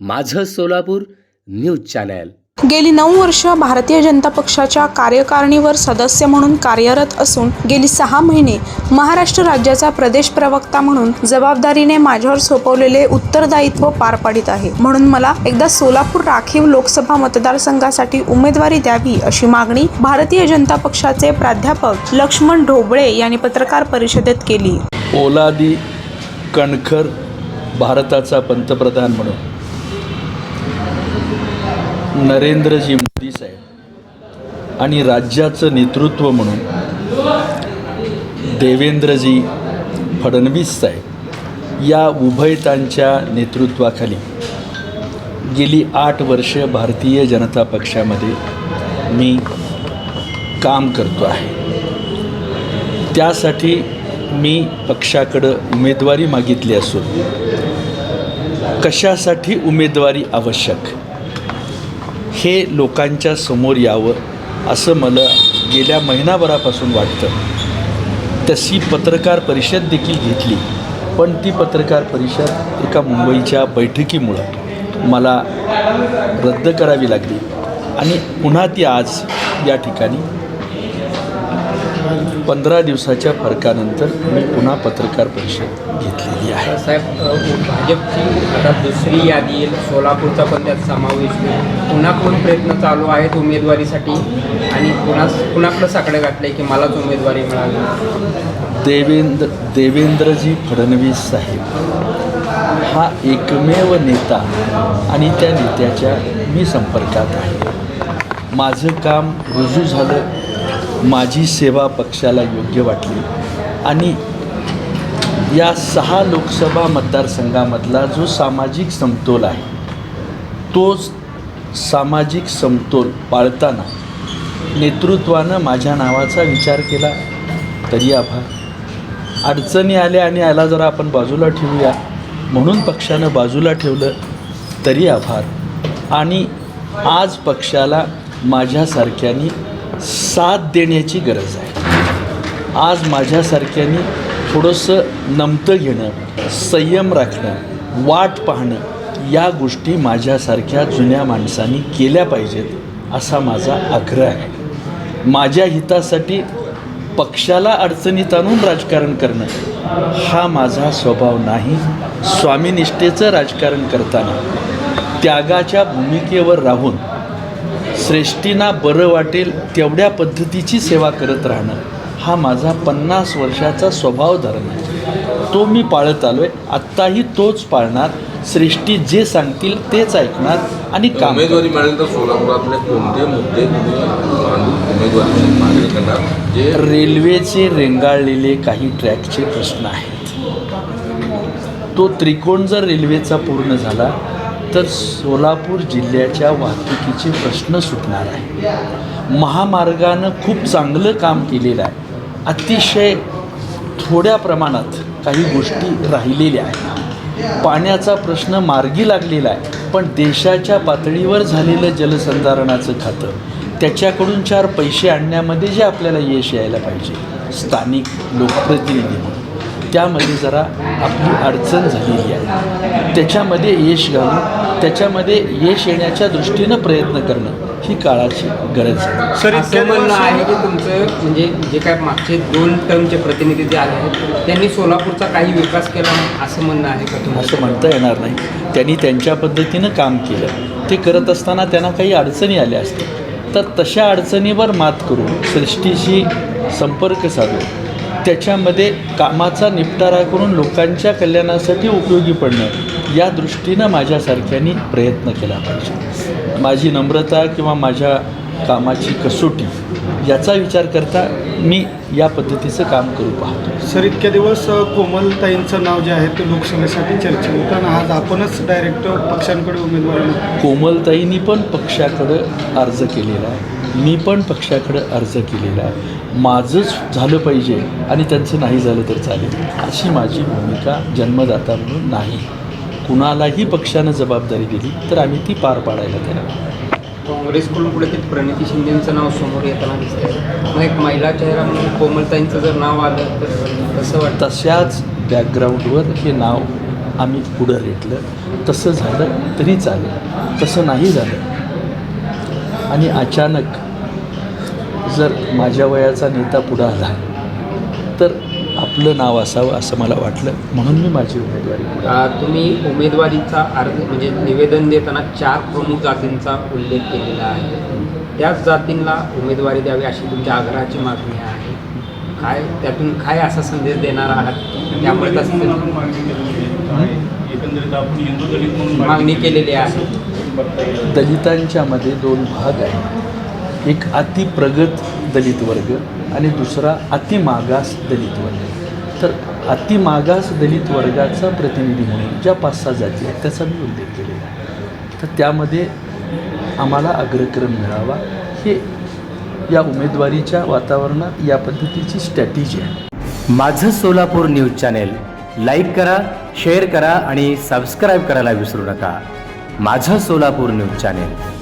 माझं Solapur news channel. गेली नऊ वर्ष भारतीय जनता पक्षाच्या कार्यकारिणीवर सदस्य म्हणून कार्यरत असून गेली सहा महिने महाराष्ट्र राज्याचा प्रदेश प्रवक्ता म्हणून जबाबदारीने माझ्यावर सोपवलेले उत्तरदायित्व पार पाडित आहे. म्हणून मला एकदा सोलापूर राखीव लोकसभा मतदारसंघासाठी उमेदवारी द्यावी अशी मागणी भारतीय जनता पक्षाचे प्राध्यापक लक्ष्मण ढोबळे यांनी पत्रकार परिषदेत केली. ओलादी कणखर भारताचा पंतप्रधान म्हणून. नरेंद्रजी मोदी साहेब आणि राज्याचं नेतृत्व म्हणून देवेंद्रजी फडणवीस साहेब या उभयतांच्या नेतृत्वाखाली गेली आठ वर्ष भारतीय जनता पक्षामध्ये मी काम करतो आहे. त्यासाठी मी पक्षाकडं उमेदवारी मागितली असून कशासाठी उमेदवारी आवश्यक? हे लोकांच्या समोर यावं असं मला गेल्या महिनाभरापासून वाटतं. तशी पत्रकार परिषद देखील घेतली पण ती पत्रकार परिषद एका मुंबईच्या बैठकीमुळं मला रद्द करावी लागली. आणि पुन्हा ती आज या ठिकाणी पंधरा दिवसाच्या फरकानंतर मी पुन्हा पत्रकार परिषद घेतलेली आहे. साहेब भाजपची आता दुसरी यादी येईल. सोलापूरचा पण त्यात समावेश होईल. पुन्हा कोण प्रयत्न चालू आहेत उमेदवारीसाठी? आणि पुन्हा कुणाकडं साकडं घातलंय की मलाच उमेदवारी मिळाली? देवेंद्र देवेंद्रजी फडणवीस साहेब. हा एकमेव नेता आणि त्या नेत्याच्या मी संपर्कात आहे. माझं काम रुजू झालं. माझी सेवा पक्षाला योग्य वाटली. आणि या सहा लोकसभा मतदारसंघामधला जो सामाजिक समतोल आहे तो सामाजिक समतोल पाळताना नेतृत्वानं माझ्या नावाचा विचार केला तरी आभार. अडचणी आल्या आणि याला जरा आपण बाजूला ठेवूया. म्हणून पक्षानं बाजूला ठेवलं तरी आभार. आणि आज पक्षाला माझ्यासारख्यांनी साथ देण्याची गरज आहे. आज माझ्यासारख्यांनी थोडंसं नमतं घेणं संयम राखणं वाट पाहणं या गोष्टी माझ्यासारख्या जुन्या माणसांनी केल्या पाहिजेत असा माझा आग्रह आहे. माझ्या हितासाठी पक्षाला अडचणीत आणून राजकारण करणं हा माझा स्वभाव नाही. स्वामीनिष्ठेचं राजकारण करताना त्यागाच्या भूमिकेवर राहून श्रेष्ठींना बरं वाटेल तेवढ्या पद्धतीची सेवा करत राहणं हा माझा पन्नास वर्षाचा स्वभाव धर्म आहे. तो मी पाळत आलो आहे आत्ताही तोच पाळणार. श्रेष्ठी जे सांगतील तेच ऐकणार आणि काम उमेदवारी मिळाली तर सोलापुरातले कोणते मुद्दे मागणी करणार? जे रेल्वेचे रेंगाळलेले काही ट्रॅकचे प्रश्न आहेत. तो त्रिकोण जर रेल्वेचा पूर्ण झाला तर सोलापूर जिल्ह्याच्या वाहतुकीचे प्रश्न सुटणार आहे. महामार्गानं खूप चांगलं काम केलेलं आहे. अतिशय थोड्या प्रमाणात काही गोष्टी राहिलेल्या आहेत. पाण्याचा प्रश्न मार्गी लागलेला आहे पण देशाच्या पातळीवर झालेलं जलसंधारणाचं खातं त्याच्याकडून चार पैसे आणण्यामध्ये जे आपल्याला यश यायला पाहिजे. स्थानिक लोकप्रतिनिधी म्हणून त्यामध्ये जरा आपली अडचण झालेली आहे. त्याच्यामध्ये यश घालून त्याच्यामध्ये यश येण्याच्या दृष्टीनं प्रयत्न करणं ही काळाची गरज आहे. सर असं म्हणणं आहे की तुमचं म्हणजे जे काय मागचे दोन टर्मचे प्रतिनिधी जे आले आहेत त्यांनी सोलापूरचा काही विकास केला नाही असं म्हणणं आहे का तुमचं असं म्हणता येणार नाही. त्यांनी त्यांच्या पद्धतीनं काम केलं. ते करत असताना त्यांना काही अडचणी आल्या असतील तर तशा अडचणीवर मात करून सृष्टीशी संपर्क साधून त्याच्यामध्ये कामाचा निपटारा करून लोकांच्या कल्याणासाठी उपयोगी पडणं या दृष्टीनं माझ्यासारख्यांनी प्रयत्न केला पाहिजे. माझी नम्रता किंवा माझ्या कामाची कसोटी याचा विचार करता मी या पद्धतीचं काम करू पाहतो. सर इतक्या दिवस कोमलताईंचं नाव जे आहे ते लोकसभेसाठी चर्चेत होतं आणि आज आपणच डायरेक्ट पक्षांकडे उमेदवारी. कोमलताईंनी पण पक्षाकडं अर्ज केलेला आहे. मी पण पक्षाकडं अर्ज केलेला आहे. माझंच झालं पाहिजे आणि त्यांचं नाही झालं तर चालेल. अशी माझी भूमिका जन्मदाता म्हणून नाही. कुणालाही पक्षानं जबाबदारी दिली तर आम्ही ती पार पाडायला तयार. काँग्रेसकडून पुढे ते प्रणिती शिंदेचं नाव समोर येताना दिसतंय. मग एक महिला चेहरा म्हणून कोमलताईंचं जर नाव आलं तर कसं वाटतं? तशाच बॅकग्राऊंडवर हे नाव आम्ही पुढं रेटलं. तसं झालं तरी चालेल. तसं नाही झालं. आणि अचानक जर माझ्या वयाचा नेता पुढं आला तर आपलं नाव असावं असं मला वाटलं. म्हणून मी माझी उमेदवारी तुम्ही उमेदवारीचा अर्ज म्हणजे निवेदन देताना चार प्रमुख जातींचा उल्लेख केलेला आहे. त्याच जातींना उमेदवारी द्यावी अशी तुमच्या आग्रहाची मागणी आहे. काय त्यातून काय असा संदेश देणार आहात? त्यामुळे मागणी केलेली आहे. दलितांच्यामध्ये दोन भाग आहेत. एक अतिप्रगत दलित वर्ग आणि दुसरा अतिमागास दलित वर्ग तर अतिमागास दलित वर्गाचा प्रतिनिधी म्हणून ज्या पाच सहा जाती आहेत त्याचा मी उल्लेख केलेला आहे. तर त्यामध्ये आम्हाला अग्रक्रम मिळावा. हे या उमेदवारीच्या वातावरणात या पद्धतीची स्ट्रॅटेजी आहे. माझं सोलापूर न्यूज चॅनेल लाईक करा शेअर करा आणि सबस्क्राईब करायला विसरू नका. माझं सोलापूर न्यूज चॅनेल.